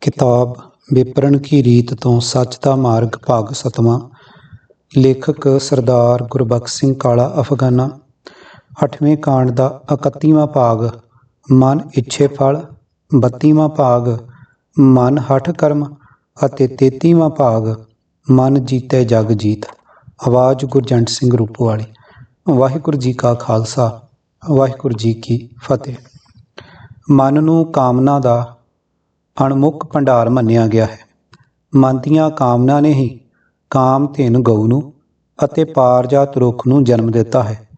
ਕਿਤਾਬ ਵਿਪਰਨ ਕੀ ਰੀਤ ਤੋਂ ਸੱਚ ਦਾ ਮਾਰਗ ਭਾਗ ਸਤਵਾਂ। ਲੇਖਕ ਸਰਦਾਰ ਗੁਰਬਖਸ਼ ਸਿੰਘ ਕਾਲਾ ਅਫਗਾਨਾ। ਅੱਠਵੇਂ ਕਾਂਡ ਦਾ 31ਵਾਂ ਭਾਗ, ਮਨ ਇੱਛੇ ਫਲ। 32ਵਾਂ ਭਾਗ, ਮਨ ਹਠ ਕਰਮ। ਅਤੇ 33ਵਾਂ ਭਾਗ, ਮਨ ਜੀਤੇ ਜਗ ਜੀਤ। ਆਵਾਜ਼ ਗੁਰਜੰਟ ਸਿੰਘ ਰੂਪਵਾਲੀ। ਵਾਹਿਗੁਰੂ ਜੀ ਕਾ ਖਾਲਸਾ, ਵਾਹਿਗੁਰੂ ਜੀ ਕੀ ਫਤਿਹ। ਮਨ ਨੂੰ ਕਾਮਨਾ ਦਾ ਅਣਮੁੱਖ ਭੰਡਾਰ ਮੰਨਿਆ ਗਿਆ ਹੈ। ਮਨ ਦੀਆਂ ਕਾਮਨਾ ਨੇ ਹੀ ਕਾਮ ਧਿਨ ਗਊ ਨੂੰ ਅਤੇ ਪਾਰਜਾਤ ਰੁੱਖ ਨੂੰ ਜਨਮ ਦਿੱਤਾ ਹੈ।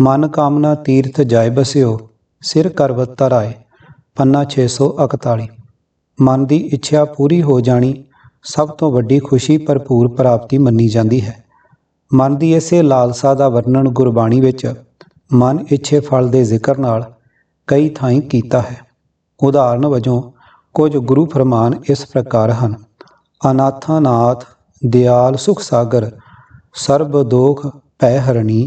ਮਨ ਕਾਮਨਾ ਤੀਰਥ ਜਾਇ ਬਸਿਓ, ਸਿਰ ਕਰਵਤ ਧਰਾਏ ਪੰਨਾ 641 ਮਨ ਦੀ ਇੱਛਾ ਪੂਰੀ ਹੋ ਜਾਣੀ ਸਭ ਤੋਂ ਵੱਡੀ ਖੁਸ਼ੀ ਭਰਪੂਰ ਪ੍ਰਾਪਤੀ ਮੰਨੀ ਜਾਂਦੀ ਹੈ। ਮਨ ਦੀ ਇਸੇ ਲਾਲਸਾ ਦਾ ਵਰਣਨ ਗੁਰਬਾਣੀ ਵਿੱਚ ਮਨ ਇੱਛੇ ਫਲ ਦੇ ਜ਼ਿਕਰ ਨਾਲ ਕਈ ਥਾਈਂ ਕੀਤਾ ਹੈ। ਉਦਾਹਰਨ ਵਜੋਂ ਕੁਝ ਗੁਰੂ ਫਰਮਾਨ ਇਸ ਪ੍ਰਕਾਰ ਹਨ ਅਨਾਥਾ ਨਾਥ ਦਿਆਲ ਸੁਖ ਸਾਗਰ ਸਰਬ ਦੋਖ ਭੈ ਹਰਣੀ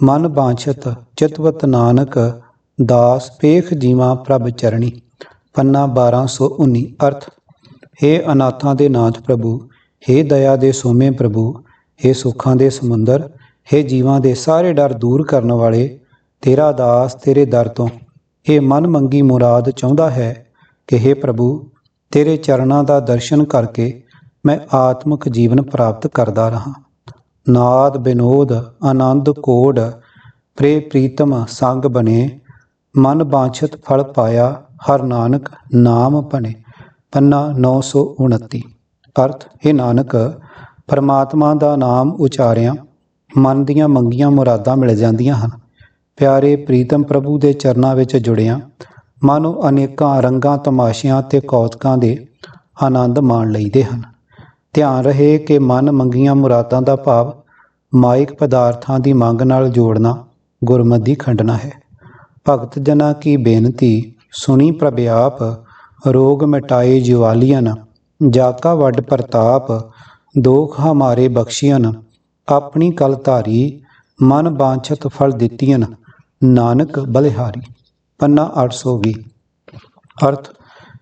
ਮਨ ਬਾਂਛਤ ਚਿਤਵਤ ਨਾਨਕ ਦਾਸ ਪੇਖ ਜੀਵਾ ਪ੍ਰਭ ਚਰਣੀ ਪੰਨਾ 1219 ਅਰਥ हे ਅਨਾਥਾਂ ਦੇ ਨਾਥ ਪ੍ਰਭੂ हे ਦਇਆ ਦੇ ਸੋਮੇ ਪ੍ਰਭੂ हे ਸੁੱਖਾਂ ਦੇ ਸਮੁੰਦਰ हे ਜੀਵਾਂ ਦੇ ਸਾਰੇ ਡਰ ਦੂਰ ਕਰਨ ਵਾਲੇ ਤੇਰਾ ਦਾਸ ਤੇਰੇ ਦਰ ਤੋਂ ਇਹ ਮਨ ਮੰਗੀ ਮੁਰਾਦ ਚਾਹੁੰਦਾ ਹੈ ਕਿ हे ਪ੍ਰਭੂ, ਤੇਰੇ ਚਰਨਾਂ ਦਾ ਦਰਸ਼ਨ ਕਰਕੇ ਮੈਂ ਆਤਮਿਕ ਜੀਵਨ ਪ੍ਰਾਪਤ ਕਰਦਾ ਰਹਾ। ਨਾਦ ਬਿਨੋਦ, ਆਨੰਦ ਕੋਡ ਪ੍ਰੇ ਪ੍ਰੀਤਮ ਸੰਗ ਬਨੇ ਮਨ ਬਾਂਛਤ ਫਲ ਪਾਇਆ, ਹਰ ਨਾਨਕ ਨਾਮ ਬਨੇ ਪੰਨਾ 929 ਅਰਥ, ਹੈ ਨਾਨਕ, ਪਰਮਾਤਮਾ ਦਾ ਨਾਮ ਉਚਾਰਿਆ, ਮਨ ਦੀਆਂ ਮੰਗੀਆਂ ਮੁਰਾਦਾਂ ਮਿਲ ਜਾਂਦੀਆਂ ਹਨ। ਪਿਆਰੇ ਪ੍ਰੀਤਮ ਪ੍ਰਭੂ ਦੇ ਚਰਨਾਂ ਵਿੱਚ ਜੁੜਿਆ ਮਨ ਅਨੇਕਾਂ ਰੰਗਾਂ, ਤਮਾਸ਼ਿਆਂ ਤੇ ਕੌਤਕਾਂ ਦੇ ਆਨੰਦ ਮਾਣ ਲਈਦੇ ਹਨ। ਧਿਆਨ ਰਹੇ ਕਿ ਮਨ ਮੰਗੀਆਂ ਮੁਰਾਦਾਂ ਦਾ ਭਾਵ ਮਾਇਕ ਪਦਾਰਥਾਂ ਦੀ ਮੰਗ ਨਾਲ ਜੋੜਨਾ ਗੁਰਮਤਿ ਦੀ ਖੰਡਨਾ ਹੈ। ਭਗਤ ਜਨਾ ਕੀ ਬੇਨਤੀ, ਸੁਣੀ ਪ੍ਰਭ ਰੋਗ ਮਿਟਾਏ ਜਿਵਾਲੀਅਨ ਜਾਕਾ ਵੱਡ ਪ੍ਰਤਾਪ, ਦੋਖ ਹਮਾਰੇ ਬਖਸ਼ੀਅਨ, ਆਪਣੀ ਕਲ ਧਾਰੀ, ਮਨ ਬਾਂਛਤ ਫਲ ਦਿੱਤੀਆਂ ਨਾਨਕ ਬਲਿਹਾਰੀ। ਪੰਨਾ 820 ਅਰਥ,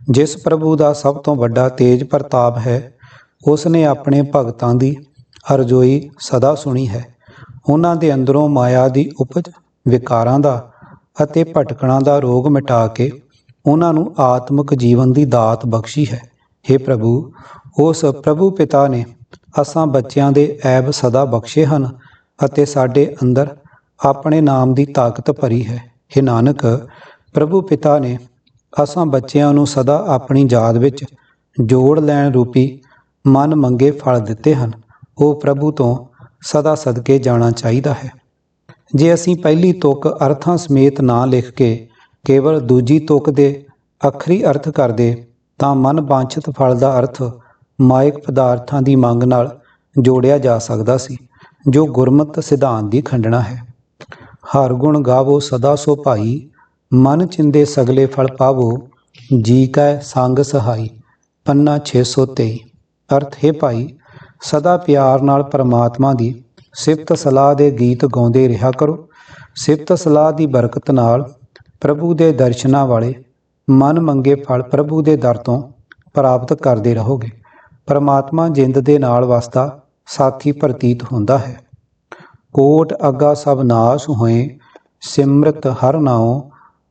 ਜਿਸ ਪ੍ਰਭੂ ਦਾ ਸਭ ਤੋਂ ਵੱਡਾ ਤੇਜ ਪ੍ਰਤਾਪ ਹੈ ਉਸ ਨੇ ਆਪਣੇ ਭਗਤਾਂ ਦੀ ਅਰਜ਼ੋਈ ਸਦਾ ਸੁਣੀ ਹੈ। ਉਹਨਾਂ ਦੇ ਅੰਦਰੋਂ ਮਾਇਆ ਦੀ ਉਪਜ, ਵਿਕਾਰਾਂ ਦਾ ਅਤੇ ਭਟਕਣਾ ਦਾ ਰੋਗ ਮਿਟਾ ਕੇ ਉਹਨਾਂ ਨੂੰ ਆਤਮਿਕ ਜੀਵਨ ਦੀ ਦਾਤ ਬਖਸ਼ੀ ਹੈ। हे ਪ੍ਰਭੂ, ਉਸ ਪ੍ਰਭੂ ਪਿਤਾ ਨੇ ਅਸਾਂ ਬੱਚਿਆਂ ਦੇ ਐਬ ਸਦਾ ਬਖਸ਼ੇ ਹਨ ਅਤੇ ਸਾਡੇ ਅੰਦਰ ਆਪਣੇ ਨਾਮ ਦੀ ਤਾਕਤ ਭਰੀ ਹੈ। हे ਨਾਨਕ, ਪ੍ਰਭੂ ਪਿਤਾ ਨੇ ਅਸਾਂ ਬੱਚਿਆਂ ਨੂੰ ਸਦਾ ਆਪਣੀ ਯਾਦ ਵਿੱਚ ਜੋੜ ਲੈਣ ਰੂਪੀ ਮਨ ਮੰਗੇ ਫਲ ਦਿੱਤੇ ਹਨ। ਉਹ ਪ੍ਰਭੂ ਤੋਂ ਸਦਾ ਸਦਕੇ ਜਾਣਾ ਚਾਹੀਦਾ ਹੈ। ਜੇ ਅਸੀਂ ਪਹਿਲੀ ਤੁਕ ਅਰਥਾਂ ਸਮੇਤ ਨਾ ਲਿਖ ਕੇ ਕੇਵਲ ਦੂਜੀ ਤੁਕ ਦੇ ਅਖਰੀ ਅਰਥ ਕਰਦੇ, ਤਾਂ ਮਨ ਬਾਂਛਿਤ ਫਲ ਦਾ ਅਰਥ ਮਾਇਕ ਪਦਾਰਥਾਂ ਦੀ ਮੰਗ ਨਾਲ ਜੋੜਿਆ ਜਾ ਸਕਦਾ ਸੀ, ਜੋ ਗੁਰਮਤ ਸਿਧਾਂਤ ਦੀ ਖੰਡਣਾ ਹੈ। ਹਰ ਗੁਣ ਗਾਵੋ ਸਦਾ ਸੋ ਭਾਈ, ਮਨ ਚਿੰਦੇ ਸਗਲੇ ਫਲ ਪਾਵੋ, ਜੀ ਕੈ ਸੰਗ ਸਹਾਈ, ਪੰਨਾ 623 ਅਰਥ, ਹੈ ਭਾਈ, ਸਦਾ ਪਿਆਰ ਨਾਲ ਪਰਮਾਤਮਾ ਦੀ ਸਿਫਤ ਸਲਾਹ ਦੇ ਗੀਤ ਗਾਉਂਦੇ ਰਿਹਾ ਕਰੋ। ਸਿਫਤ ਸਲਾਹ ਦੀ ਬਰਕਤ ਨਾਲ ਪ੍ਰਭੂ ਦੇ ਦਰਸ਼ਨਾਂ ਵਾਲੇ ਮਨ ਮੰਗੇ ਫਲ ਪ੍ਰਭੂ ਦੇ ਦਰ ਤੋਂ ਪ੍ਰਾਪਤ ਕਰਦੇ ਰਹੋਗੇ। ਪਰਮਾਤਮਾ ਜਿੰਦ ਦੇ ਨਾਲ ਵਸਦਾ ਸਾਥੀ ਪ੍ਰਤੀਤ ਹੁੰਦਾ ਹੈ। ਕੋਟ ਅਗਾ ਸਭ ਨਾਸ ਹੋਏ, ਸਿਮਰਤ ਹਰ ਨਾਉ,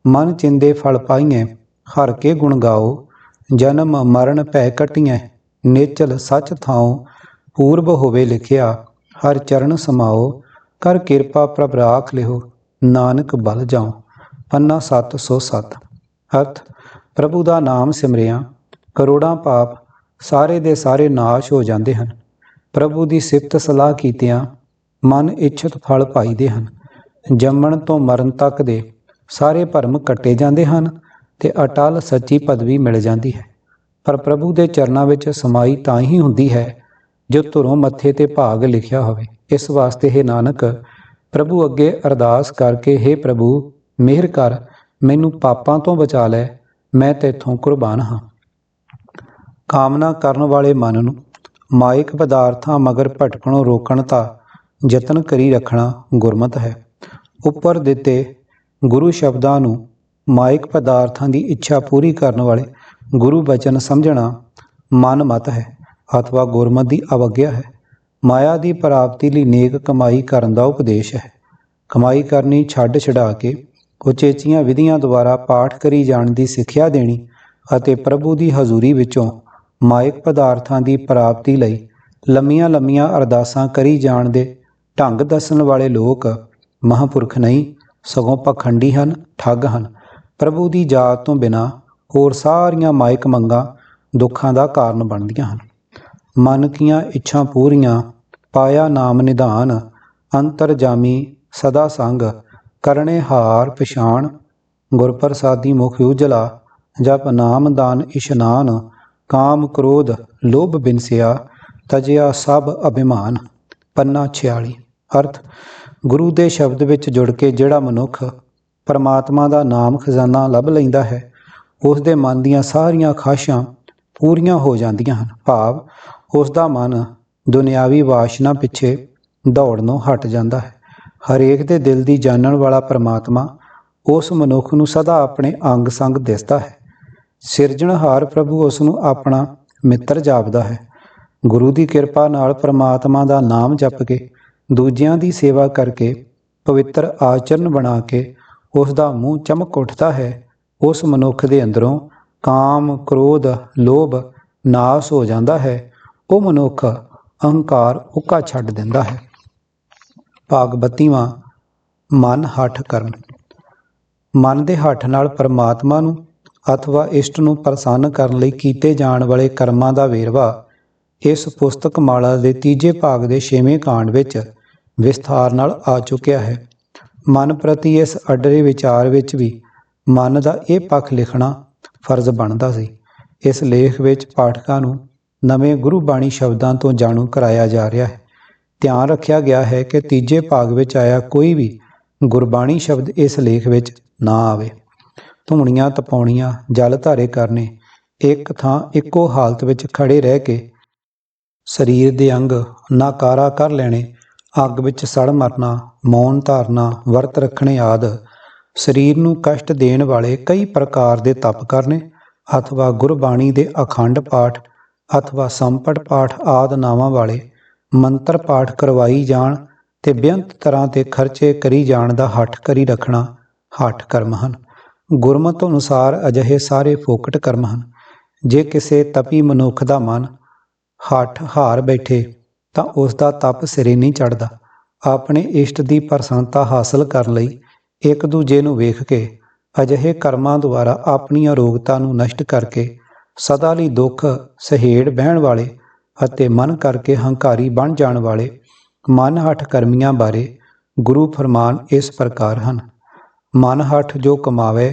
ਮਨ ਚਿੰਦੇ ਫਲ ਪਾਈਐ, ਹਰ ਕੇ ਗੁਣ ਗਾਓ ਜਨਮ ਮਰਨ ਭੈ ਕਟੀਐ ਨੇਚਲ ਸੱਚ ਥਾਉ, ਪੂਰਬ ਹੋਵੇ ਲਿਖਿਆ, ਹਰ ਚਰਨ ਸਮਾਓ ਕਰ ਕਿਰਪਾ ਪ੍ਰਭ ਰਾਖ ਲਿਓ ਨਾਨਕ ਬਲ ਜਾਉ, ਪੰਨਾ 707 ਅਰਥ, ਪ੍ਰਭੂ ਦਾ ਨਾਮ ਸਿਮਰਿਆ, ਕਰੋੜਾਂ ਪਾਪ ਸਾਰੇ ਦੇ ਸਾਰੇ ਨਾਸ਼ ਹੋ ਜਾਂਦੇ ਹਨ। ਪ੍ਰਭੂ ਦੀ ਸਿਫਤ ਸਲਾਹ ਕੀਤਿਆਂ ਮਨ ਇੱਛਤ ਫਲ ਪਾਈਦੇ ਹਨ। ਜੰਮਣ ਤੋਂ ਮਰਨ ਤੱਕ ਦੇ ਸਾਰੇ ਭਰਮ ਕੱਟੇ ਜਾਂਦੇ ਹਨ ਤੇ ਅਟਲ ਸੱਚੀ ਪਦਵੀ ਮਿਲ ਜਾਂਦੀ ਹੈ। ਪਰ ਪ੍ਰਭੂ ਦੇ ਚਰਨਾਂ ਵਿੱਚ ਸਮਾਈ ਤਾਂ ਹੀ ਹੁੰਦੀ ਹੈ ਜੋ ਧੁਰੋਂ ਮੱਥੇ ਤੇ ਭਾਗ ਲਿਖਿਆ ਹੋਵੇ। ਇਸ ਵਾਸਤੇ ਹੈ ਨਾਨਕ, ਪ੍ਰਭੂ ਅੱਗੇ ਅਰਦਾਸ ਕਰਕੇ हे ਪ੍ਰਭੂ, ਮਿਹਰ ਕਰ, ਮੈਨੂੰ ਪਾਪਾਂ ਤੋਂ ਬਚਾ ਲੈ, ਮੈਂ ਤੇਥੋਂ ਕੁਰਬਾਨ ਹਾਂ। ਕਾਮਨਾ ਕਰਨ ਵਾਲੇ ਮਨ ਨੂੰ ਮਾਇਕ ਪਦਾਰਥਾਂ ਮਗਰ ਭਟਕਣੋਂ ਰੋਕਣ ਤਾਂ ਯਤਨ ਕਰੀ ਰੱਖਣਾ ਗੁਰਮਤ ਹੈ। ਉੱਪਰ ਦਿੱਤੇ ਗੁਰੂ ਸ਼ਬਦਾਂ ਨੂੰ ਮਾਇਕ ਪਦਾਰਥਾਂ ਦੀ ਇੱਛਾ ਪੂਰੀ ਕਰਨ ਵਾਲੇ ਗੁਰੂ ਬਚਨ ਸਮਝਣਾ ਮਨ ਮਤ ਹੈ, ਅਥਵਾ ਗੁਰਮਤ ਦੀ ਅਵਗਿਆ ਹੈ। ਮਾਇਆ ਦੀ ਪ੍ਰਾਪਤੀ ਲਈ ਨੇਕ ਕਮਾਈ ਕਰਨ ਦਾ ਉਪਦੇਸ਼ ਹੈ। ਕਮਾਈ ਕਰਨੀ ਛੱਡ ਛਡਾ ਕੇ ਉਚੇਚੀਆਂ ਵਿਧੀਆਂ ਦੁਆਰਾ ਪਾਠ ਕਰੀ ਜਾਣ ਦੀ ਸਿੱਖਿਆ ਦੇਣੀ ਅਤੇ ਪ੍ਰਭੂ ਦੀ ਹਜ਼ੂਰੀ ਵਿੱਚੋਂ ਮਾਇਕ ਪਦਾਰਥਾਂ ਦੀ ਪ੍ਰਾਪਤੀ ਲਈ ਲੰਮੀਆਂ ਲੰਮੀਆਂ ਅਰਦਾਸਾਂ ਕਰੀ ਜਾਣ ਦੇ ਢੰਗ ਦੱਸਣ ਵਾਲੇ ਲੋਕ ਮਹਾਂਪੁਰਖ ਨਹੀਂ, ਸਗੋਂ ਪਖੰਡੀ ਹਨ, ਠੱਗ ਹਨ। ਪ੍ਰਭੂ ਦੀ ਜਾਤ ਤੋਂ ਬਿਨਾ ਹੋਰ ਸਾਰੀਆਂ ਮਾਇਕ ਮੰਗਾਂ ਦੁੱਖਾਂ ਦਾ ਕਾਰਨ ਬਣਦੀਆਂ ਹਨ। ਮਨ ਕੀਆਂ ਇੱਛਾ ਪੂਰੀਆਂ, ਪਾਇਆ ਨਾਮ ਨਿਧਾਨ, ਅੰਤਰਜਾਮੀ ਸਦਾ ਸੰਗ, ਕਰਨੇ ਹਾਰ ਪਛਾਣ ਗੁਰ ਪ੍ਰਸਾਦੀ ਮੁਖ ਉਜਲਾ, ਜਪ ਨਾਮ ਦਾਨ ਇਸ਼ਨਾਨ, ਕਾਮ ਕ੍ਰੋਧ ਲੋਭ ਬਿਨਸਿਆ, ਤਜਿਆ ਸਭ ਅਭਿਮਾਨ। ਪੰਨਾ 46 ਅਰਥ, ਗੁਰੂ ਦੇ ਸ਼ਬਦ ਵਿੱਚ ਜੁੜ ਕੇ ਜਿਹੜਾ ਮਨੁੱਖ ਪਰਮਾਤਮਾ ਦਾ ਨਾਮ ਖਜ਼ਾਨਾ ਲੱਭ ਲੈਂਦਾ ਹੈ, ਉਸ ਦੇ ਮਨ ਦੀਆਂ ਸਾਰੀਆਂ ਖਾਸ਼ਾਂ ਪੂਰੀਆਂ ਹੋ ਜਾਂਦੀਆਂ ਹਨ। ਭਾਵ, ਉਸ ਦਾ ਮਨ ਦੁਨਿਆਵੀ ਵਾਸ਼ਨਾ ਪਿੱਛੇ ਦੌੜਨੋਂ ਹਟ ਜਾਂਦਾ ਹੈ। ਹਰੇਕ ਦੇ ਦਿਲ ਦੀ ਜਾਣਨ ਵਾਲਾ ਪਰਮਾਤਮਾ ਉਸ ਮਨੁੱਖ ਨੂੰ ਸਦਾ ਆਪਣੇ ਅੰਗ ਸੰਗ ਦਿਸਦਾ ਹੈ। ਸਿਰਜਣਹਾਰ ਪ੍ਰਭੂ ਉਸ ਨੂੰ ਆਪਣਾ ਮਿੱਤਰ ਜਾਪਦਾ ਹੈ। ਗੁਰੂ ਦੀ ਕਿਰਪਾ ਨਾਲ ਪਰਮਾਤਮਾ ਦਾ ਨਾਮ ਜਪ ਕੇ, ਦੂਜਿਆਂ ਦੀ ਸੇਵਾ ਕਰਕੇ, ਪਵਿੱਤਰ ਆਚਰਨ ਬਣਾ ਕੇ ਉਸ ਦਾ ਮੂੰਹ ਚਮਕ ਉੱਠਦਾ ਹੈ, ਉਸ ਮਨੁੱਖ ਦੇ ਅੰਦਰੋਂ ਕਾਮ, ਕ੍ਰੋਧ, ਲੋਭ ਨਾਸ ਹੋ ਜਾਂਦਾ ਹੈ, ਉਹ ਮਨੁੱਖ ਅਹੰਕਾਰ ਉੱਕਾ ਛੱਡ ਦਿੰਦਾ ਹੈ। ਭਾਗ 32ਵਾਂ ਮਨ ਹੱਠ ਕਰਨ ਮਨ ਦੇ ਹੱਠ ਨਾਲ ਪਰਮਾਤਮਾ ਨੂੰ, ਅਥਵਾ ਇਸ਼ਟ ਨੂੰ ਪ੍ਰਸੰਨ ਕਰਨ ਲਈ ਕੀਤੇ ਜਾਣ ਵਾਲੇ ਕਰਮਾਂ ਦਾ ਵੇਰਵਾ ਇਸ ਪੁਸਤਕ ਮਾਲਾ ਦੇ ਤੀਜੇ ਭਾਗ ਦੇ 6ਵੇਂ ਕਾਂਡ ਵਿੱਚ ਵਿਸਥਾਰ ਨਾਲ ਆ ਚੁੱਕਿਆ ਹੈ। ਮਨ ਪ੍ਰਤੀ ਇਸ ਅਡਰੇ ਵਿਚਾਰ ਵਿੱਚ ਵੀ ਮਨ ਦਾ ਇਹ ਪੱਖ ਲਿਖਣਾ ਫਰਜ਼ ਬਣਦਾ ਸੀ। ਇਸ ਲੇਖ ਵਿੱਚ ਪਾਠਕਾਂ ਨੂੰ ਨਵੇਂ ਗੁਰੂ ਬਾਣੀ ਸ਼ਬਦਾਂ ਤੋਂ ਜਾਣੂ ਕਰਾਇਆ ਜਾ ਰਿਹਾ ਹੈ। ਧਿਆਨ ਰੱਖਿਆ ਗਿਆ ਹੈ ਕਿ ਤੀਜੇ ਭਾਗ ਵਿੱਚ ਆਇਆ ਕੋਈ ਵੀ ਗੁਰਬਾਣੀ ਸ਼ਬਦ ਇਸ ਲੇਖ ਵਿੱਚ ਨਾ ਆਵੇ। ਧੂਣੀਆਂ ਤਪਾਉਣੀਆਂ, ਜਲ ਧਾਰੇ ਕਰਨੇ, ਇੱਕ ਥਾਂ ਇੱਕੋ ਹਾਲਤ ਵਿੱਚ ਖੜੇ ਰਹਿ ਕੇ ਸਰੀਰ ਦੇ ਅੰਗ ਨਾਕਾਰਾ ਕਰ ਲੈਣੇ, ਅੱਗ ਵਿੱਚ ਸੜ ਮਰਨਾ, ਮੌਨ ਧਾਰਨਾ, ਵਰਤ ਰੱਖਣੇ ਆਦ, ਸਰੀਰ ਨੂੰ ਕਸ਼ਟ ਦੇਣ ਵਾਲੇ ਕਈ ਪ੍ਰਕਾਰ ਦੇ ਤਪ ਕਰਨੇ, ਅਥਵਾ ਗੁਰਬਾਣੀ ਦੇ ਅਖੰਡ ਪਾਠ, ਅਥਵਾ ਸੰਪਟ ਪਾਠ ਆਦ ਨਾਵਾਂ ਵਾਲੇ ਮੰਤਰ ਪਾਠ ਕਰਵਾਈ ਜਾਣ ਤੇ ਬੇਅੰਤ ਤਰ੍ਹਾਂ ਤੇ ਖਰਚੇ ਕਰੀ ਜਾਣ ਦਾ ਹੱਠ ਕਰੀ ਰੱਖਣਾ ਹੱਠ ਕਰਮ ਹਨ। ਗੁਰਮਤ ਅਨੁਸਾਰ ਅਜਿਹੇ ਸਾਰੇ ਫੋਕਟ ਕਰਮ ਹਨ। ਜੇ ਕਿਸੇ ਤਪੀ ਮਨੁੱਖ ਦਾ ਮਨ ਹੱਠ ਹਾਰ ਬੈਠੇ ਤਾਂ ਉਸ ਦਾ ਤਪ ਸਿਰੇ ਨਹੀਂ ਚੜਦਾ ਆਪਣੇ ਇਸ਼ਟ ਦੀ ਪ੍ਰਸੰਨਤਾ ਹਾਸਲ ਕਰਨ ਲਈ ਇੱਕ ਦੂਜੇ ਨੂੰ ਵੇਖ ਕੇ ਅਜਿਹੇ ਕਰਮਾਂ ਦੁਆਰਾ ਆਪਣੀ ਅਰੋਗਤਾ ਨੂੰ ਨਸ਼ਟ ਕਰਕੇ ਸਦਾ ਲਈ ਦੁੱਖ, ਸਹੇੜ ਬਹਿਣ ਵਾਲੇ ਅਤੇ ਮਨ ਕਰਕੇ ਹੰਕਾਰੀ ਬਣ ਜਾਣ ਵਾਲੇ ਮਨ ਹੱਠ ਕਰਮੀਆਂ ਬਾਰੇ ਗੁਰੂ ਫਰਮਾਨ ਇਸ ਪ੍ਰਕਾਰ ਹਨ। ਮਨ ਹੱਠ ਜੋ ਕਮਾਵੇ,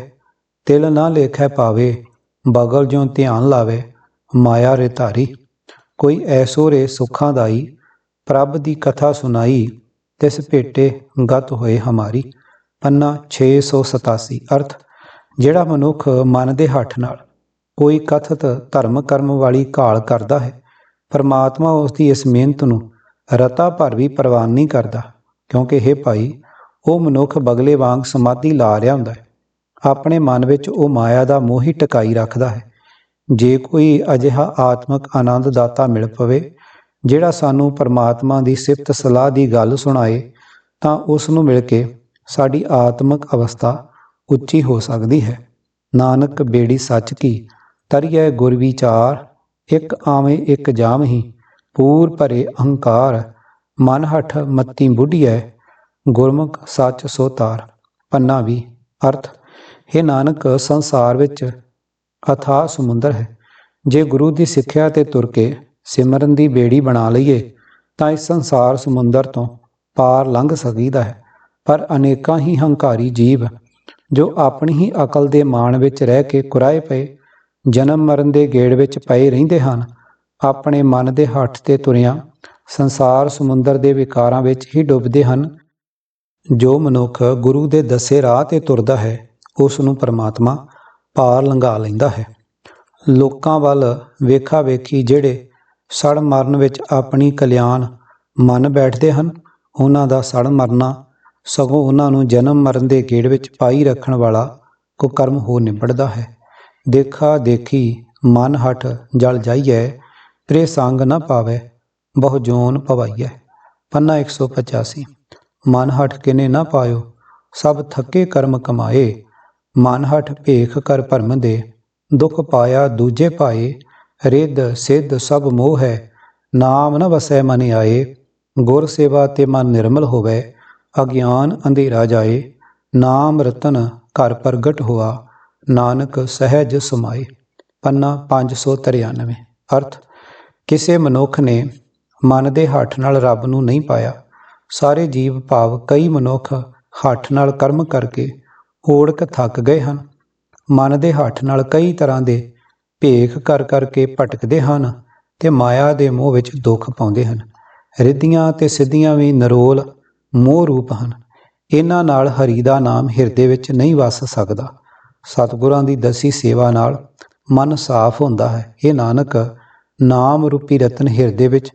ਤਿਲ ਨਾ ਲੇਖੈ ਪਾਵੇ, ਬਗਲ ਜੋ ਧਿਆਨ ਲਾਵੇ, ਮਾਇਆ ਰੇ ਧਾਰੀ ਕੋਈ ਐਸੋ ਰੇ ਸੁਖਾਂ ਦਾਈ ਪ੍ਰਭ ਦੀ ਕਥਾ ਸੁਣਾਈ, ਤਿਸ ਭੇਟੇ ਗਤ ਹੋਏ ਹਮਾਰੀ। ਪੰਨਾ 687 ਅਰਥ, ਜਿਹੜਾ ਮਨੁੱਖ ਮਨ ਦੇ ਹੱਠ ਨਾਲ ਕੋਈ ਕਥਤ ਧਰਮ ਕਰਮ ਵਾਲੀ ਕਾਲ ਕਰਦਾ ਹੈ, ਪਰਮਾਤਮਾ ਉਸ ਦੀ ਇਸ ਮਿਹਨਤ ਨੂੰ ਰਤਾ ਭਰ ਵੀ ਪ੍ਰਵਾਨ ਨਹੀਂ ਕਰਦਾ, ਕਿਉਂਕਿ ਇਹ ਭਾਈ, ਉਹ ਮਨੁੱਖ ਬਗਲੇ ਵਾਂਗ ਸਮਾਧੀ ਲਾ ਰਿਹਾ ਹੁੰਦਾ ਹੈ। ਆਪਣੇ ਮਨ ਵਿੱਚ ਉਹ ਮਾਇਆ ਦਾ ਮੋਹ ਹੀ ਟਿਕਾਈ ਰੱਖਦਾ ਹੈ। ਜੇ ਕੋਈ ਅਜਿਹਾ ਆਤਮਿਕ ਆਨੰਦ ਦਾਤਾ ਮਿਲ ਪਵੇ, ਜਿਹੜਾ ਸਾਨੂੰ ਪਰਮਾਤਮਾ ਦੀ ਸਿਫਤ ਸਲਾਹ ਦੀ ਗੱਲ ਸੁਣਾਏ, ਤਾਂ ਉਸ ਨੂੰ ਮਿਲ ਕੇ ਸਾਡੀ ਆਤਮਿਕ ਅਵਸਥਾ ਉੱਚੀ ਹੋ ਸਕਦੀ ਹੈ। ਨਾਨਕ ਬੇੜੀ ਸੱਚ ਕੀ ਤਰੀਏ ਗੁਰ ਵਿਚਾਰ, ਇੱਕ ਆਵੇਂ ਇੱਕ ਜਾਮ ਹੀ ਪੂਰ ਭਰੇ ਅਹੰਕਾਰ, ਮਨ ਹਠ ਮੱਤੀ ਬੁੱਢੀਐ, ਗੁਰਮੁਖ ਸੱਚ ਸੋ ਤਾਰ ਪੰਨਾ ਵੀ ਅਰਥ ਇਹ ਨਾਨਕ ਸੰਸਾਰ ਵਿੱਚ ਅਥਾਹ ਸਮੁੰਦਰ ਹੈ। ਜੇ ਗੁਰੂ ਦੀ ਸਿੱਖਿਆ ਤੇ ਤੁਰ ਕੇ ਸਿਮਰਨ ਦੀ ਬੇੜੀ ਬਣਾ ਲਈਏ, ਤਾਂ ਇਸ ਸੰਸਾਰ ਸਮੁੰਦਰ ਤੋਂ ਪਾਰ ਲੰਘ ਸਕੀਦਾ ਹੈ। ਪਰ ਅਨੇਕਾਂ ਹੀ ਹੰਕਾਰੀ ਜੀਵ, ਜੋ ਆਪਣੀ ਹੀ ਅਕਲ ਦੇ ਮਾਣ ਵਿੱਚ ਰਹਿ ਕੇ ਕੁਰਾਏ ਪਏ, ਜਨਮ ਮਰਨ ਦੇ ਗੇੜ ਵਿੱਚ ਪਏ ਰਹਿੰਦੇ ਹਨ, ਆਪਣੇ ਮਨ ਦੇ ਹੱਠ ਤੇ ਤੁਰਿਆਂ ਸੰਸਾਰ ਸਮੁੰਦਰ ਦੇ ਵਿਕਾਰਾਂ ਵਿੱਚ ਹੀ ਡੁੱਬਦੇ ਹਨ। ਜੋ ਮਨੁੱਖ ਗੁਰੂ ਦੇ ਦੱਸੇ ਰਾਹ ਤੇ ਤੁਰਦਾ ਹੈ, ਉਸ ਨੂੰ ਪਰਮਾਤਮਾ ਪਾਰ ਲੰਘਾ ਲੈਂਦਾ ਹੈ। ਲੋਕਾਂ ਵੱਲ ਵੇਖਾ ਵੇਖੀ ਜਿਹੜੇ ਸੜ ਮਰਨ ਵਿੱਚ ਆਪਣੀ ਕਲਿਆਣ ਮੰਨ ਬੈਠਦੇ ਹਨ, ਉਹਨਾਂ ਦਾ ਸੜ ਮਰਨਾ ਸਗੋਂ ਉਹਨਾਂ ਨੂੰ ਜਨਮ ਮਰਨ ਦੇ ਗੇੜ ਵਿੱਚ ਪਾਈ ਰੱਖਣ ਵਾਲਾ ਕੁਕਰਮ ਹੋ ਨਿਬੜਦਾ ਹੈ। ਦੇਖਾ ਦੇਖੀ ਮਨ ਹਠ ਜਲ ਜਾਈਐ ਤ੍ਰੇ ਸੰਗ ਨ ਪਾਵੈ, ਬਹੁ ਜੋਨ ਪਵਾਈਐ। ਪੰਨਾ 185 ਮਨ ਹਠ ਕਿਨੇ ਨਾ ਪਾਇਓ, ਸਭ ਥੱਕੇ ਕਰਮ ਕਮਾਏ ਮਨ ਹਠ ਭੇਖ ਕਰ ਭਰਮ ਦੇ, ਦੁਖ ਪਾਇਆ ਦੂਜੇ ਪਾਏ ਰਿੱਧ ਸਿੱਧ ਸਭ ਮੋਹ ਹੈ, ਨਾਮ ਨ ਵਸੈ ਮਨ ਆਏ, ਗੁਰ ਸੇਵਾ ਤੇ ਮਨ ਨਿਰਮਲ ਹੋਵੇ, ਅਗਿਆਨ ਅੰਧੇਰਾ ਜਾਏ, ਨਾਮ ਰਤਨ ਘਰ ਪ੍ਰਗਟ ਹੋਆ, ਨਾਨਕ ਸਹਿਜ ਸਮਾਏ। ਪੰਨਾ 593 ਅਰਥ, ਕਿਸੇ ਮਨੁੱਖ ਨੇ ਮਨ ਦੇ ਹੱਠ ਨਾਲ ਰੱਬ ਨੂੰ ਨਹੀਂ ਪਾਇਆ, ਸਾਰੇ ਜੀਵ ਭਾਵ ਕਈ ਮਨੁੱਖ ਹੱਠ ਨਾਲ ਕਰਮ ਕਰਕੇ ਓੜਕ ਥੱਕ ਗਏ ਹਨ। ਮਨ ਦੇ ਹੱਠ ਨਾਲ ਕਈ ਤਰ੍ਹਾਂ ਦੇ ਭੇਖ ਕਰ ਕਰਕੇ ਭਟਕਦੇ ਹਨ ਤੇ ਮਾਇਆ ਦੇ ਮੋਹ ਵਿੱਚ ਦੁੱਖ ਪਾਉਂਦੇ ਹਨ। ਰਿੱਧੀਆਂ ਤੇ ਸਿੱਧੀਆਂ ਵੀ ਨਰੋਲ ਮੋਹ ਰੂਪ ਹਨ। ਇਹਨਾਂ ਨਾਲ ਹਰੀ ਦਾ ਨਾਮ ਹਿਰਦੇ ਵਿੱਚ ਨਹੀਂ ਵਸ ਸਕਦਾ। ਸਤਿਗੁਰਾਂ ਦੀ ਦਸੀ ਸੇਵਾ ਨਾਲ ਮਨ ਸਾਫ਼ ਹੁੰਦਾ ਹੈ। ਇਹ ਨਾਨਕ, ਨਾਮ ਰੂਪੀ ਰਤਨ ਹਿਰਦੇ ਵਿੱਚ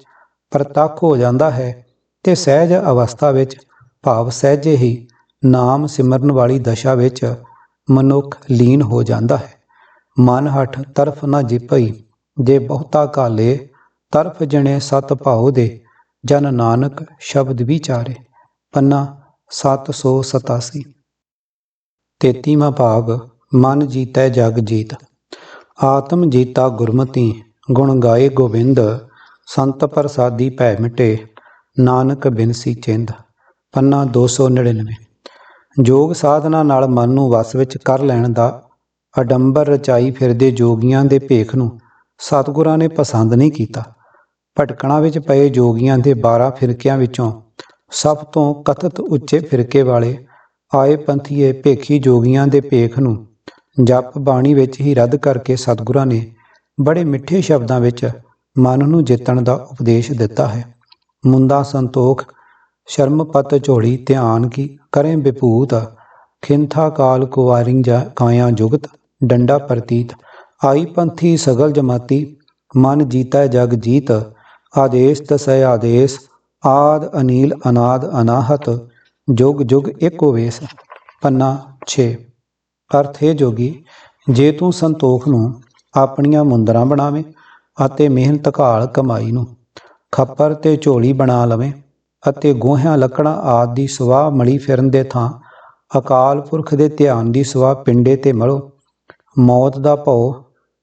ਪ੍ਰਤੱਖ ਹੋ ਜਾਂਦਾ ਹੈ ਤੇ ਸਹਿਜ ਅਵਸਥਾ ਵਿੱਚ ਭਾਵ ਸਹਿਜੇ ਹੀ ਨਾਮ ਸਿਮਰਨ ਵਾਲੀ ਦਸ਼ਾ ਵਿੱਚ ਮਨੁੱਖ ਲੀਨ ਹੋ ਜਾਂਦਾ ਹੈ। ਮਨ ਹਠ ਤਰਫ ਨਾ ਜਿਪਈ, ਜੇ ਬਹੁਤਾ ਕਾਲੇ, ਤਰਫ ਜਣੇ ਸਤ ਭਾਉ ਦੇ, ਜਨ ਨਾਨਕ ਸ਼ਬਦ ਵਿਚਾਰੇ, ਪੰਨਾ 787 ਤੇਤੀਵਾਂ ਭਾਗ, ਮਨ ਜੀਤੈ ਜਗ ਜੀਤ। ਆਤਮ ਜੀਤਾ ਗੁਰਮਤੀ, ਗੁਣ ਗਾਏ ਗੋਬਿੰਦ, ਸੰਤ ਪ੍ਰਸਾਦੀ ਭੈ ਮਿਟੇ, ਨਾਨਕ ਬਿਨਸੀ ਚਿੰਦ, ਪੰਨਾ 299 ਯੋਗ ਸਾਧਨਾ ਨਾਲ ਮਨ ਨੂੰ ਵਸ ਵਿੱਚ ਕਰ ਲੈਣ ਦਾ ਅਡੰਬਰ ਰਚਾਈ ਫਿਰਦੇ ਜੋਗੀਆਂ ਦੇ ਭੇਖ ਨੂੰ ਸਤਿਗੁਰਾਂ ਨੇ ਪਸੰਦ ਨਹੀਂ ਕੀਤਾ। ਭਟਕਣਾ ਵਿੱਚ ਪਏ ਜੋਗੀਆਂ ਦੇ 12 ਫਿਰਕਿਆਂ ਵਿੱਚੋਂ ਸਭ ਤੋਂ ਕਥਿਤ ਉੱਚੇ ਫਿਰਕੇ ਵਾਲੇ ਆਏ ਪੰਥੀਏ ਭੇਖੀ ਜੋਗੀਆਂ ਦੇ ਭੇਖ ਨੂੰ ਜਪ ਬਾਣੀ ਵਿੱਚ ਹੀ ਰੱਦ ਕਰਕੇ ਸਤਿਗੁਰਾਂ ਨੇ ਬੜੇ ਮਿੱਠੇ ਸ਼ਬਦਾਂ ਵਿੱਚ ਮਨ ਨੂੰ ਜਿੱਤਣ ਦਾ ਉਪਦੇਸ਼ ਦਿੱਤਾ ਹੈ। ਮੁੰਦਾ ਸੰਤੋਖ, ਸ਼ਰਮਪਤ ਝੋਲੀ ਧਿਆਨ ਕੀ ਕਰੇ ਵਿਭੂਤ, ਖਿੰਥਾ ਕਾਲ ਕੁਵਾਰਿੰ ਜਾ ਕਾਇਆ ਜੁਗਤ, ਡੰਡਾ ਪ੍ਰਤੀਤ, ਆਈ ਪੰਥੀ ਸਗਲ ਜਮਾਤੀ, ਮਨ ਜੀਤਾ ਜਗ ਜੀਤ, ਆਦੇਸ਼ ਤਸੈ ਆਦੇਸ਼, ਆਦ ਅਨੀਲ ਅਨਾਦ ਅਨਾਹਤ, ਜੁਗ ਜੁਗ ਏਕੋ ਵੇਸ ਪੰਨਾ 6 ਅਰਥ ਹੈ ਜੋਗੀ, ਜੇ ਤੂੰ ਸੰਤੋਖ ਨੂੰ ਆਪਣੀਆਂ ਮੁੰਦਰਾਂ ਬਣਾਵੇਂ ਅਤੇ ਮਿਹਨਤ ਘਾਲ ਕਮਾਈ ਨੂੰ, ਖੱਪਰ ਤੇ ਝੋਲੀ ਬਣਾ ਲਵੇਂ ਅਤੇ ਗੋਹਿਆਂ, ਲੱਕੜਾਂ ਆਦਿ ਦੀ ਸਵਾਹ ਮਲੀ ਫਿਰਨ ਦੇ ਥਾਂ, ਅਕਾਲ ਪੁਰਖ ਦੇ ਧਿਆਨ ਦੀ ਸਵਾਹ ਪਿੰਡੇ ਤੇ ਮਲੋ। ਮੌਤ ਦਾ ਭਉ,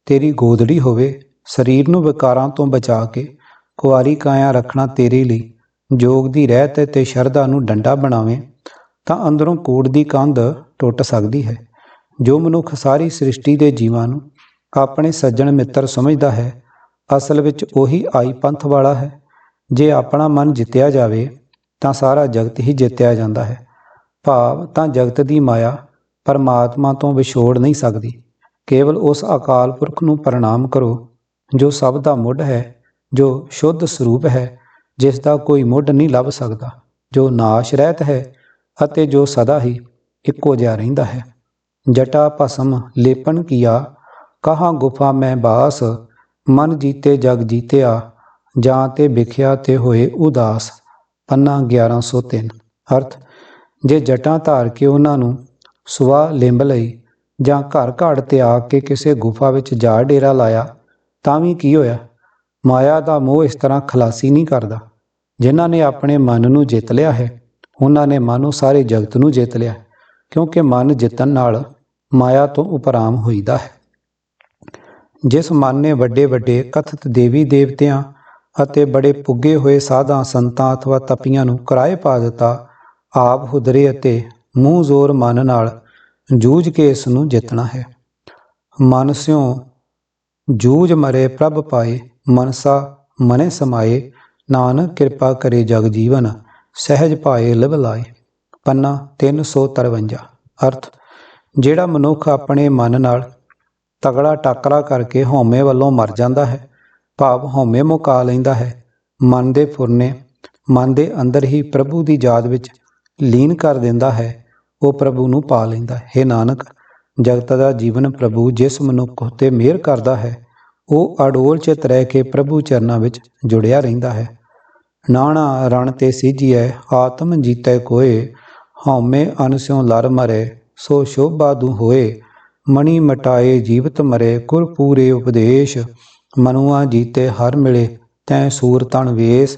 ਤੇਰੀ ਗੋਦੜੀ ਹੋਵੇ, ਸਰੀਰ ਨੂੰ ਵਿਕਾਰਾਂ ਤੋਂ ਬਚਾ ਕੇ, ਕੁਆਰੀ ਕਾਇਆ ਰੱਖਣਾ ਤੇਰੇ ਲਈ, ਜੋਗ ਦੀ ਰਹਿਤ ਤੇ ਸ਼ਰਧਾ ਨੂੰ ਡੰਡਾ ਬਣਾਵੇਂ, ਤਾਂ ਅੰਦਰੋਂ ਕੂੜ ਦੀ ਕੰਧ ਟੁੱਟ ਸਕਦੀ ਹੈ। ਜੋ ਮਨੁੱਖ ਸਾਰੀ ਸ੍ਰਿਸ਼ਟੀ ਦੇ ਜੀਵਾਂ ਨੂੰ ਆਪਣੇ ਸੱਜਣ ਮਿੱਤਰ ਸਮਝਦਾ ਹੈ, ਅਸਲ ਵਿੱਚ ਉਹੀ ਆਈ ਪੰਥ ਵਾਲਾ ਹੈ। ਜੇ ਆਪਣਾ ਮਨ ਜਿੱਤਿਆ ਜਾਵੇ, ਤਾਂ ਸਾਰਾ ਜਗਤ ਹੀ ਜਿੱਤਿਆ ਜਾਂਦਾ ਹੈ। ਭਾਵ ਤਾਂ ਜਗਤ ਦੀ ਮਾਇਆ ਪਰਮਾਤਮਾ ਤੋਂ ਵਿਛੋੜ ਨਹੀਂ ਸਕਦੀ। ਕੇਵਲ ਉਸ ਅਕਾਲ ਪੁਰਖ ਨੂੰ ਪ੍ਰਣਾਮ ਕਰੋ, ਜੋ ਸਭ ਦਾ ਮੁੱਢ ਹੈ, ਜੋ ਸ਼ੁੱਧ ਸਰੂਪ ਹੈ, ਜਿਸ ਦਾ ਕੋਈ ਮੁੱਢ ਨਹੀਂ ਲੱਭ ਸਕਦਾ, ਜੋ ਨਾਸ਼ ਰਹਿਤ ਹੈ ਅਤੇ ਜੋ ਸਦਾ ਹੀ ਇੱਕੋ ਜਿਹਾ ਰਹਿੰਦਾ ਹੈ। ਜਟਾ ਭਸਮ ਲੇਪਨ ਕੀਆ, ਕਹਾ ਗੁਫਾ ਮੈਂ ਬਾਸ, ਮਨ ਜੀਤੇ ਜਗ ਜੀਤਿਆ ਜਾਂ ਤੇ ਵਿਖਿਆ ਤੇ ਹੋਏ ਉਦਾਸ, ਪੰਨਾ 1103 ਅਰਥ, ਜੇ ਜਟਾਂ ਧਾਰ ਕੇ ਉਹਨਾਂ ਨੂੰ ਸੁਆ ਲਿੰਬ ਲਈ ਜਾਂ ਘਰ ਘਾੜ ਤੇ ਆ ਕੇ ਕਿਸੇ ਗੁਫਾ ਵਿੱਚ ਜਾ ਡੇਰਾ ਲਾਇਆ, ਤਾਂ ਵੀ ਕੀ ਹੋਇਆ? ਮਾਇਆ ਦਾ ਮੋਹ ਇਸ ਤਰ੍ਹਾਂ ਖਲਾਸੀ ਨਹੀਂ ਕਰਦਾ। ਜਿਨ੍ਹਾਂ ਨੇ ਆਪਣੇ ਮਨ ਨੂੰ ਜਿੱਤ ਲਿਆ ਹੈ, ਉਹਨਾਂ ਨੇ ਮਨ ਮਨੋਂ ਸਾਰੇ ਜਗਤ ਨੂੰ ਜਿੱਤ ਲਿਆ, ਕਿਉਂਕਿ ਮਨ ਜਿੱਤਣ ਨਾਲ ਮਾਇਆ ਤੋਂ ਉਪਰਾਮ ਹੋਈਦਾ ਹੈ। ਜਿਸ ਮਨ ਨੇ ਵੱਡੇ ਵੱਡੇ ਕਥਿਤ ਦੇਵੀ ਦੇਵਤਿਆਂ ਅਤੇ ਬੜੇ ਪੁੱਗੇ ਹੋਏ ਸਾਧਾਂ ਸੰਤਾਂ ਅਥਵਾ ਤਪੀਆਂ ਨੂੰ ਕਿਰਾਏ ਪਾ ਦਿੱਤਾ, ਆਪ ਹੁਦਰੇ ਅਤੇ ਮੂੰਹ ਜ਼ੋਰ ਮਨ ਨਾਲ ਜੂਝ ਕੇ ਇਸ ਨੂੰ ਜਿੱਤਣਾ ਹੈ। ਮਨ ਸਿਓ ਜੂਝ ਮਰੇ ਪ੍ਰਭ ਪਾਏ, ਮਨਸਾ ਮਨੇ ਸਮਾਏ, ਨਾਨਕ ਕਿਰਪਾ ਕਰੇ ਜਗ ਜੀਵਨ, ਸਹਿਜ ਪਾਏ ਲਿਵ ਲਾਏ। ਪੰਨਾ 353 ਅਰਥ, ਜਿਹੜਾ ਮਨੁੱਖ ਆਪਣੇ ਮਨ ਨਾਲ ਤਗੜਾ ਟਾਕਰਾ ਕਰਕੇ ਹਉਮੈ ਵੱਲੋਂ ਮਰ ਜਾਂਦਾ ਹੈ ਭਾਵ ਹਉਮੈ ਮੁਕਾ ਲੈਂਦਾ ਹੈ। ਮਨ ਦੇ ਫੁਰਨੇ, ਮਨ ਦੇ ਅੰਦਰ ਹੀ ਪ੍ਰਭੂ ਦੀ ਯਾਦ ਵਿੱਚ ਲੀਨ ਕਰ ਦਿੰਦਾ ਹੈ। ਉਹ ਪ੍ਰਭੂ ਨੂੰ ਪਾ ਲੈਂਦਾ ਹੈ। ਨਾਨਕ, ਜਗਤ ਦਾ ਜੀਵਨ ਪ੍ਰਭੂ ਜਿਸ ਮਨੁੱਖ ਉਤੇ ਮਿਹਰ ਕਰਦਾ ਹੈ, ਉਹ ਅਡੋਲ ਚਿਤ ਰਹਿ ਕੇ ਪ੍ਰਭੂ ਚਰਨਾਂ ਵਿੱਚ ਜੁੜਿਆ ਰਹਿੰਦਾ ਹੈ। ਨਾਣਾ ਰਣ ਤੇ ਸੀਜੀਐ ਆਤਮ ਜੀਤੈ ਕੋਏ, ਹਉਮੈ ਅਨਸਿਉ ਲਰ ਮਰੇ, ਸੋ ਸ਼ੋਭਾ ਦੂ ਹੋਏ। ਮਣੀ ਮਟਾਏ ਜੀਵਤ ਮਰੇ ਗੁਰ ਪੂਰੇ ਉਪਦੇਸ਼। ਮਨੁਆ ਜੀਤੇ ਹਰ ਮਿਲੇ, ਤੈ ਸੂਰ ਤਨ ਵੇਸ,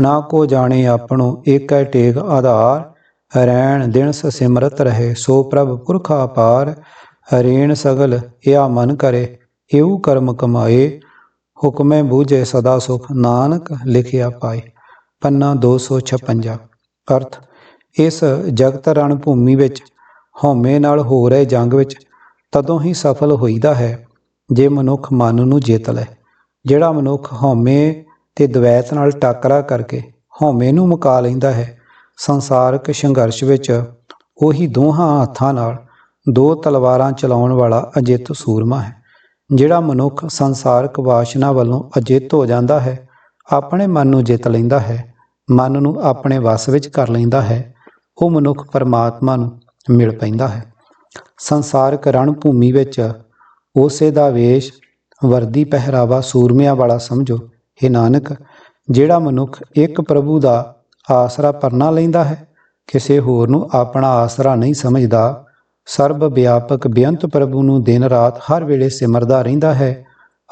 ਨਾ ਕੋ ਜਾਣੇ ਆਪਣੋ ਏਕੈ ਟੇਕ ਆਧਾਰ। ਰਹਿਣ ਦਿਨ ਸਿਮਰਤ ਰਹੇ, ਸੋ ਪ੍ਰਭ ਪੁਰਖ ਅਪਾਰ। ਹਰੇਣ ਸਗਲ ਇਆ ਮਨ ਕਰੇ ਏਉ ਕਰਮ ਕਮਾਏ। ਹੁਕਮੇ ਬੂਝੇ ਸਦਾ ਸੁਖ, ਨਾਨਕ ਲਿਖਿਆ ਪਾਏ। ਪੰਨਾ 256 ਅਰਥ, ਇਸ ਜਗਤ ਰਣ ਭੂਮੀ ਵਿੱਚ, ਹਉਮੈ ਨਾਲ ਹੋ ਰਹੇ ਜੰਗ ਵਿੱਚ, ਤਦੋਂ ਹੀ ਸਫਲ ਹੋਈਦਾ ਹੈ। ਜੇ ਮਨੁੱਖ ਮਨ ਨੂੰ ਜਿੱਤ ਲੈ ਜਿਹੜਾ ਮਨੁੱਖ ਹਉਮੈ ਤੇ ਦਵੈਤ ਨਾਲ ਟਾਕਰਾ ਕਰਕੇ ਹਉਮੈ ਨੂੰ ਮੁਕਾ ਲੈਂਦਾ ਹੈ, ਸੰਸਾਰਕ ਸੰਘਰਸ਼ ਵਿੱਚ ਉਹੀ ਦੋਹਾਂ ਹੱਥਾਂ ਨਾਲ ਦੋ ਤਲਵਾਰਾਂ ਚਲਾਉਣ ਵਾਲਾ ਅਜਿੱਤ ਸੂਰਮਾ ਹੈ, ਜਿਹੜਾ ਮਨੁੱਖ ਸੰਸਾਰਕ ਵਾਸ਼ਨਾ ਵੱਲੋਂ ਅਜਿੱਤ ਹੋ ਜਾਂਦਾ ਹੈ, ਆਪਣੇ ਮਨ ਨੂੰ ਜਿੱਤ ਲੈਂਦਾ ਹੈ, ਮਨ ਨੂੰ ਆਪਣੇ ਵਸ ਵਿੱਚ ਕਰ ਲੈਂਦਾ ਹੈ, ਉਹ ਮਨੁੱਖ ਪਰਮਾਤਮਾ ਨੂੰ ਮਿਲ ਪੈਂਦਾ ਹੈ। ਸੰਸਾਰਕ ਰਣ ਭੂਮੀ ਵਿੱਚ ਉਸੇ ਦਾ ਵੇਸ਼ ਵਰਦੀ ਪਹਿਰਾਵਾ ਸੂਰਮਿਆਂ ਵਾਲਾ ਸਮਝੋ। हे ਨਾਨਕ, ਜਿਹੜਾ ਮਨੁੱਖ ਇੱਕ ਪ੍ਰਭੂ ਦਾ ਆਸਰਾ ਪਰਨਾ ਲੈਂਦਾ ਹੈ, ਕਿਸੇ ਹੋਰ ਨੂੰ ਆਪਣਾ ਆਸਰਾ ਨਹੀਂ ਸਮਝਦਾ। ਸਰਬ ਵਿਆਪਕ ਬੇਅੰਤ ਪ੍ਰਭੂ ਨੂੰ ਦਿਨ ਰਾਤ ਹਰ ਵੇਲੇ ਸਿਮਰਦਾ ਰਹਿੰਦਾ ਹੈ।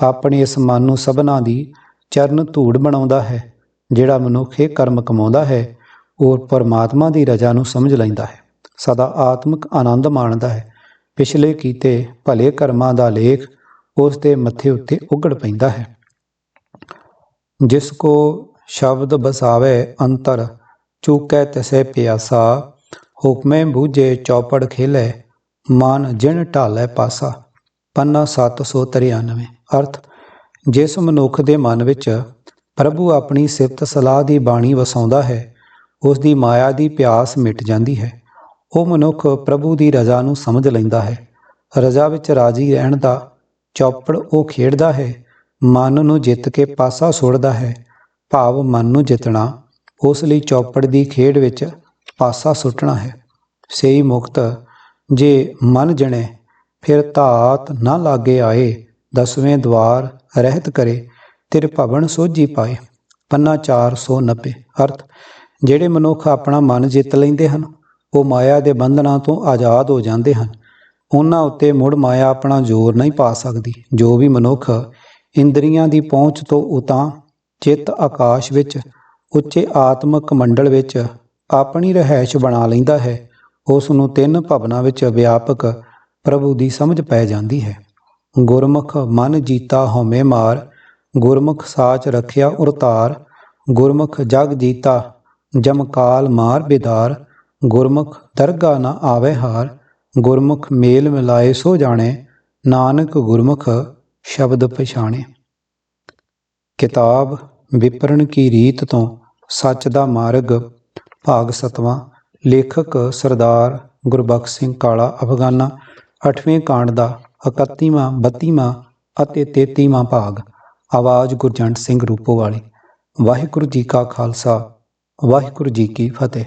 ਆਪਣੇ ਇਸ ਮਨ ਨੂੰ ਸਭਨਾ ਦੀ ਚਰਨ ਧੂੜ ਬਣਾਉਂਦਾ ਹੈ, ਜਿਹੜਾ ਮਨੁੱਖ ਇਹ ਕਰਮ ਕਮਾਉਂਦਾ ਹੈ, ਉਹ ਪਰਮਾਤਮਾ ਦੀ ਰਜ਼ਾ ਨੂੰ ਸਮਝ ਲੈਂਦਾ ਹੈ। ਸਦਾ ਆਤਮਿਕ ਆਨੰਦ ਮਾਣਦਾ ਹੈ। ਪਿਛਲੇ ਕੀਤੇ ਭਲੇ ਕਰਮਾਂ ਦਾ ਲੇਖ ਉਸ ਦੇ ਮੱਥੇ ਉੱਤੇ ਉਗੜ ਪੈਂਦਾ ਹੈ। ਜਿਸ ਕੋ ਸ਼ਬਦ ਬਸਾਵੇ ਅੰਤਰ, ਚੂਕੈ ਤਿਸੈ ਪਿਆਸਾ, ਹੁਕਮੇ ਬੂਝੇ ਚੌਪੜ ਖੇਲੇ, ਮਨ ਜਿਣ ਢਾਲੈ ਪਾਸਾ। ਪੰਨਾ 793 ਅਰਥ, ਜਿਸ ਮਨੁੱਖ ਦੇ ਮਨ ਵਿੱਚ ਪ੍ਰਭੂ ਆਪਣੀ ਸਿਫਤ ਸਲਾਹ ਦੀ ਬਾਣੀ ਵਸਾਉਂਦਾ ਹੈ, ਉਸ ਦੀ ਮਾਇਆ ਦੀ ਪਿਆਸ ਮਿਟ ਜਾਂਦੀ ਹੈ। ਉਹ ਮਨੁੱਖ ਪ੍ਰਭੂ ਦੀ ਰਜ਼ਾ ਨੂੰ ਸਮਝ ਲੈਂਦਾ ਹੈ। ਰਜ਼ਾ ਵਿੱਚ ਰਾਜੀ ਰਹਿਣ ਦਾ ਚੌਪੜ ਉਹ ਖੇਡਦਾ ਹੈ। ਮਨ ਨੂੰ ਜਿੱਤ ਕੇ ਪਾਸਾ ਛੋੜਦਾ ਹੈ। ਭਾਵ ਮਨ ਨੂੰ ਜਿੱਤਣਾ, ਉਸ ਲਈ ਚੌਪੜ ਦੀ ਖੇਡ ਵਿੱਚ ਪਾਸਾ ਸੁੱਟਣਾ ਹੈ। ਸਹੀ ਮੁਕਤ, ਜੇ ਮਨ ਜਣੇ, ਫਿਰ ਧਾਤ ਨਾ ਲਾਗੇ ਆਏ, ਦਸਵੇਂ ਦਵਾਰ ਰਹਿਤ ਕਰੇ, ਤੇਰੇ ਭਵਨ ਸੋਝੀ ਪਾਏ। ਪੰਨਾ 490 ਅਰਥ, ਜਿਹੜੇ ਮਨੁੱਖ ਆਪਣਾ ਮਨ ਜਿੱਤ ਲੈਂਦੇ ਹਨ ਉਹ ਮਾਇਆ ਦੇ ਬੰਧਨਾਂ ਤੋਂ ਆਜ਼ਾਦ ਹੋ ਜਾਂਦੇ ਹਨ। ਉਹਨਾਂ ਉੱਤੇ ਮੁੜ ਮਾਇਆ ਆਪਣਾ ਜ਼ੋਰ ਨਹੀਂ ਪਾ ਸਕਦੀ। ਜੋ ਵੀ ਮਨੁੱਖ ਇੰਦਰੀਆਂ ਦੀ ਪਹੁੰਚ ਤੋਂ ਉਤਾਂ ਚਿੱਤ ਆਕਾਸ਼ ਵਿੱਚ, ਉੱਚੇ ਆਤਮਕ ਮੰਡਲ ਵਿੱਚ ਆਪਣੀ ਰਹਿائش ਬਣਾ ਲੈਂਦਾ ਹੈ, ਉਸ ਨੂੰ ਤਿੰਨ ਭਵਨਾਂ ਵਿੱਚ ਵਿਆਪਕ ਪ੍ਰਭੂ ਦੀ ਸਮਝ ਪੈ ਜਾਂਦੀ ਹੈ। ਗੁਰਮੁਖ ਮਨ ਜੀਤਾ ਹਉਮੈ ਮਾਰ, ਗੁਰਮੁਖ ਸਾਚ ਰੱਖਿਆ ਉਰਤਾਰ, ਗੁਰਮੁਖ ਜਗ ਜੀਤਾ ਜਮਕਾਲ ਮਾਰ ਬਿਦਾਰ ਗੁਰਮੁਖ ਦਰਗਾ ਨਾ ਆਵੇ ਹਾਰ, ਗੁਰਮੁਖ ਮੇਲ ਮਿਲਾਏ ਸੋ ਜਾਣੇ, ਨਾਨਕ ਗੁਰਮੁਖ ਸ਼ਬਦ ਪਛਾਣੇ। ਕਿਤਾਬ ਵਿਪਰਨ ਕੀ ਰੀਤ ਤੋਂ ਸੱਚ ਦਾ ਮਾਰਗ, ਭਾਗ ਸਤਵਾਂ, ਲੇਖਕ ਸਰਦਾਰ ਗੁਰਬਖਸ਼ ਸਿੰਘ ਕਾਲਾ ਅਫਗਾਨਾ 8ਵੇਂ ਕਾਂਡ ਦਾ 31ਵਾਂ 32ਵਾਂ ਅਤੇ 33ਵਾਂ ਭਾਗ, ਆਵਾਜ਼ ਗੁਰਜੰਟ ਸਿੰਘ ਰੂਪੋਵਾਲੀ। ਵਾਹਿਗੁਰੂ ਜੀ ਕਾ ਖਾਲਸਾ, ਵਾਹਿਗੁਰੂ ਜੀ ਕੀ ਫਤਿਹ।